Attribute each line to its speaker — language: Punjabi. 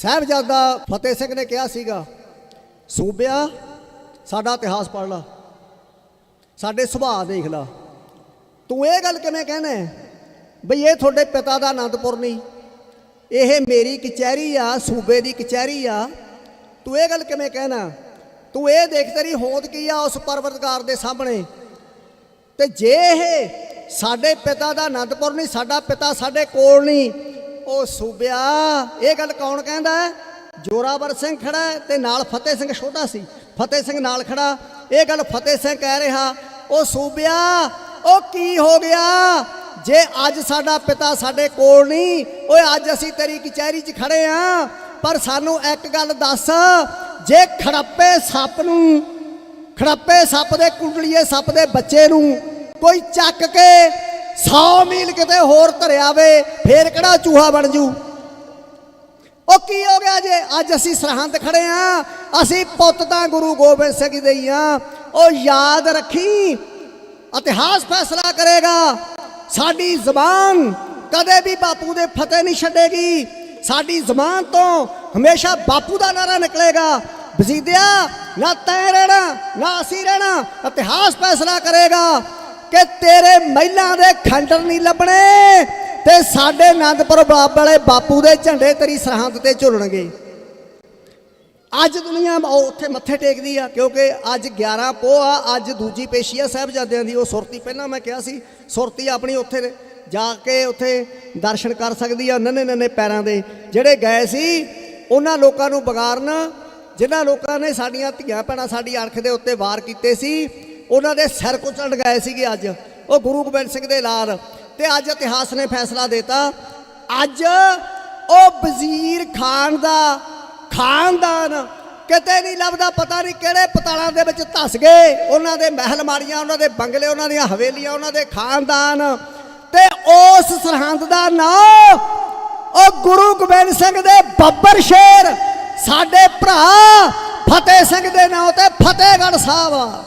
Speaker 1: ਸਾਹਿਬਜ਼ਾਦਾ ਫਤਿਹ ਸਿੰਘ ਨੇ ਕਿਹਾ ਸੀਗਾ, ਸੂਬਿਆ, ਸਾਡਾ ਇਤਿਹਾਸ ਪੜ੍ਹ ਲਾ, ਸਾਡੇ ਸੁਭਾਅ ਦੇਖ ਲਾ। ਤੂੰ ਇਹ ਗੱਲ ਕਿਵੇਂ ਕਹਿਣਾ ਬਈ ਇਹ ਤੁਹਾਡੇ ਪਿਤਾ ਦਾ ਆਨੰਦਪੁਰ ਨਹੀਂ, ਇਹ ਮੇਰੀ ਕਚਹਿਰੀ ਆ, ਸੂਬੇ ਦੀ ਕਚਹਿਰੀ ਆ। ਤੂੰ ਇਹ ਗੱਲ ਕਿਵੇਂ ਕਹਿਣਾ ਤੂੰ ਇਹ ਦੇਖ ਤੇਰੀ ਹੋਂਦ ਕੀ ਆ ਉਸ ਪਰਵਤਗਾਰ ਦੇ ਸਾਹਮਣੇ? ਤੇ ਜੇ ਇਹ ਸਾਡੇ ਪਿਤਾ ਦਾ ਆਨੰਦਪੁਰ ਨਹੀਂ, ਸਾਡਾ ਪਿਤਾ ਸਾਡੇ ਕੋਲ ਨਹੀਂ ਉਹ ਸੂਬਿਆ, ਇਹ ਗੱਲ ਕੌਣ ਕਹਿੰਦਾ ਹੈ? ਜੋਰਾਵਰ ਸਿੰਘ ਖੜਾ ਤੇ ਨਾਲ ਫਤਿਹ ਸਿੰਘ ਛੋਟਾ ਸੀ। ਫਤਿਹ ਸਿੰਘ ਨਾਲ ਖੜਾ, ਇਹ ਗੱਲ ਫਤਿਹ ਸਿੰਘ ਕਹਿ ਰਿਹਾ। ਉਹ ਸੂਬਿਆ ਉਹ ਕੀ ਹੋ ਗਿਆ? ਜੇ ਅੱਜ ਸਾਡਾ ਪਿਤਾ ਸਾਡੇ ਕੋਲ ਨਹੀਂ, ਓਏ ਅੱਜ ਅਸੀਂ ਤੇਰੀ ਕਚਹਿਰੀ 'ਚ ਖੜੇ ਆ। ਪਰ ਸਾਨੂੰ ਇੱਕ ਗੱਲ ਦੱਸ, ਜੇ ਖੜੱਪੇ ਸੱਪ ਨੂੰ, ਖੜੱਪੇ ਸੱਪ ਦੇ ਕੁੰਡਲੀਏ ਸੱਪ ਦੇ ਬੱਚੇ ਨੂੰ ਕੋਈ ਚੱਕ ਕੇ 100 ਮੀਲ ਕਿਤੇ ਹੋਰ ਧਰਿਆ ਵੇ ਫੇਰ ਕਿਹੜਾ ਚੂਹਾ ਬਣ ਜੂ? ਉਹ ਕੀ ਹੋ ਗਿਆ ਜੇ? ਅੱਜ ਅਸੀਂ ਸਰਹੰਦ ਖੜੇ ਆ, ਅਸੀਂ ਪੁੱਤ ਤਾਂ ਗੁਰੂ ਗੋਬਿੰਦ ਸਿੰਘ ਦੇ ਹੀ ਆ। ਉਹ ਯਾਦ ਰੱਖੀ, ਇਤਿਹਾਸ ਫੈਸਲਾ ਕਰੇਗਾ। ਸਾਡੀ ਜ਼ਬਾਨ ਕਦੇ ਵੀ ਬਾਪੂ ਦੇ ਫਤਿਹ ਨਹੀਂ ਛੱਡੇਗੀ। ਸਾਡੀ ਜ਼ਬਾਨ ਤੋਂ ਹਮੇਸ਼ਾ ਬਾਪੂ ਦਾ ਨਾਰਾ ਨਿਕਲੇਗਾ। ਵਸੀਦਿਆ ਨਾ ਤੈਂ ਰਹਿਣਾ, ਨਾ ਅਸੀਂ ਰਹਿਣਾ, ਇਤਿਹਾਸ ਫੈਸਲਾ ਕਰੇਗਾ। ਕਿ ਤੇਰੇ ਮਹਿਲਾਂ ਦੇ ਖੰਡਰ ਨਹੀਂ ਲੱਭਣੇ ਤੇ ਸਾਡੇ ਆਨੰਦਪੁਰ ਬਾਬ ਵਾਲੇ ਬਾਪੂ ਦੇ ਝੰਡੇ ਤੇਰੀ ਸਰਹੰਦ ਤੇ ਝੁਲਣਗੇ ਅੱਜ ਦੁਨੀਆ ਉੱਥੇ ਮੱਥੇ ਟੇਕਦੀ ਆ, ਕਿਉਂਕਿ ਅੱਜ 11 ਪੋਹ ਆ, ਅੱਜ ਦੂਜੀ ਪੇਸ਼ੀ ਆ ਸਾਹਿਬਜ਼ਾਦਿਆਂ ਦੀ, ਉਹ ਸੁਰਤੀ ਪਹਿਲਾਂ ਮੈਂ ਕਿਹਾ ਸੀ, ਸੁਰਤੀ ਆਪਣੀ ਉੱਥੇ ਜਾ ਕੇ ਉੱਥੇ ਦਰਸ਼ਨ ਕਰ ਸਕਦੀ ਆ ਨੰਨੇ ਨੰਨੇ ਪੈਰਾਂ ਦੇ। ਜਿਹੜੇ ਗਏ ਸੀ, ਉਹਨਾਂ ਲੋਕਾਂ ਨੂੰ ਵਿਗਾੜਨ ਜਿਨ੍ਹਾਂ ਲੋਕਾਂ ਨੇ ਸਾਡੀਆਂ ਧੀਆਂ ਭੈਣਾਂ ਸਾਡੀ ਅਣਖ ਦੇ ਉੱਤੇ ਵਾਰ ਕੀਤੇ ਸੀ ਉਹਨਾਂ ਦੇ ਸਿਰ ਕੁਚਲਣ ਗਏ ਸੀਗੇ ਅੱਜ। ਉਹ ਗੁਰੂ ਗੋਬਿੰਦ ਸਿੰਘ ਦੇ ਲਾਲ। ਤੇ ਅੱਜ ਇਤਿਹਾਸ ਨੇ ਫੈਸਲਾ ਦਿੱਤਾ, ਅੱਜ ਉਹ ਵਜ਼ੀਰ ਖਾਨ ਦਾ ਖਾਨਦਾਨ ਕਿਤੇ ਨਹੀਂ ਲੱਭਦਾ, ਪਤਾ ਨਹੀਂ ਕਿਹੜੇ ਪਤਾਲਾਂ ਦੇ ਵਿੱਚ ਧਸ ਗਏ। ਉਹਨਾਂ ਦੇ ਮਹਿਲ ਮਾਰੀਆਂ, ਉਹਨਾਂ ਦੇ ਬੰਗਲੇ, ਉਹਨਾਂ ਦੀਆਂ ਹਵੇਲੀਆਂ, ਉਹਨਾਂ ਦੇ ਖਾਨਦਾਨ। ਤੇ ਉਸ ਸਰਹੰਦ ਦਾ ਨਾਂ ਉਹ ਗੁਰੂ ਗੋਬਿੰਦ ਸਿੰਘ ਦੇ ਬੱਬਰ ਸ਼ੇਰ। ਸਾਡੇ ਭਰਾ ਫਤਿਹ ਸਿੰਘ ਦੇ ਨਾਂ ਤੇ ਫਤਿਹਗੜ੍ਹ ਸਾਹਿਬ ਆ।